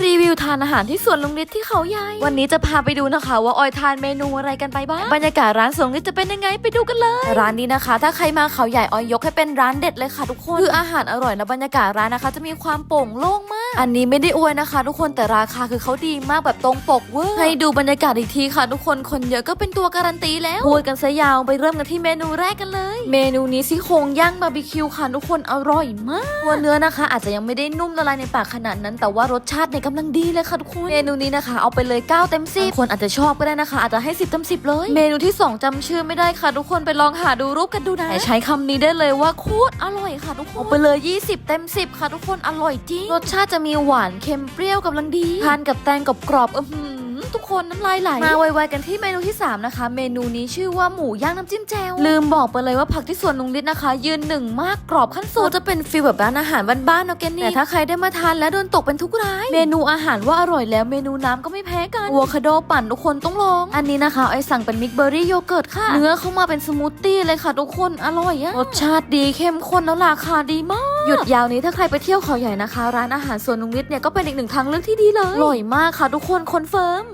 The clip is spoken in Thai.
รีวิวทานอาหารที่สวนลุงนิดที่เขาใหญ่ วันนี้จะพาไปดูนะคะ ว่าออยทานเมนูอะไรกันไปบ้าง บรรยากาศร้านสวนลุงนิดจะเป็นยังไงไปดูกันเลย ร้านนี้นะคะ ถ้าใครมาเขาใหญ่ออยยกให้เป็นร้านเด็ดเลยค่ะทุกคน คืออาหารอร่อยและบรรยากาศร้านนะคะ จะมีความโปร่งโล่งมาก อันนี้ไม่ได้อวยนะคะ ทุกคนแต่ราคาคือเขาดีมากแบบตรงปกเวอร์ให้ดูบรรยากาศอีกทีค่ะ ทุกคนคนเยอะก็เป็นตัวการันตีแล้วพูดกันซะยาวไปเริ่มกันที่เมนูแรกกันเลย เมนูนี้ซี่โครงย่างบาร์บีคิวค่ะทุกคนอร่อยมากตัวเนื้อนะคะ อาจจะยังไม่ได้นุ่มละลายในปากขนาดนั้น แต่ว่ารสชาติเนี่ยกำลังดีเลยค่ะทุกคนเมนูนี้นะคะ เอาไปเลย9เต็ม10คนอาจจะชอบก็ได้นะคะ อาจจะให้10เต็ม10เลย เมนูที่ 2จำชื่อไม่ได้ค่ะ ทุกคนไปลองหาดูรูปกันดูนะแต่ใช้คำนี้ได้เลยว่าโคตรอร่อยค่ะทุกคนเอาไปเลย 20 เต็ม 10 ค่ะ ทุกคนอร่อยจริงรสชาติจะมีหวานเค็มเปรี้ยวกำลังดีทานกับแตงกับกรอบๆอื้อหือทุกคนน้ำลายไหล มาไวๆกันที่เมนูที่ 3 นะคะ เมนูนี้ชื่อว่าหมูย่างน้ำจิ้มแจ่วลืมบอกไปเลยว่าผักที่สวนนุงลิศนะคะ ยืนหนึ่งมากกรอบขั้นสุดจะเป็นฟีลแบบร้านอาหารบ้านๆเนาะแกนี่แต่ถ้าใครได้มาทานแล้วโดนตกเป็นทุกราย เมนูอาหารว่าอร่อยแล้วเมนูน้ำก็ไม่แพ้กันอะโวคาโดปั่นทุกคนต้องลอง อันนี้นะคะไอสั่งเป็นมิกเบอร์รี่โยเกิร์ตค่ะ เนื้อเข้ามาเป็นสมูทตี้เลยค่ะทุกคนอร่อยอะรสชาติดีเข้มข้นแล้วราคาดีมาก หยุดยาวนี้ถ้าใครไปเที่ยวเขาใหญ่นะคะ ร้านอาหารสวนนุงลิศเนี่ยก็เป็นอีกหนึ่งทางเลือกที่ดีเลยอร่อยมากค่ะทุกคนคอนเฟิร์ม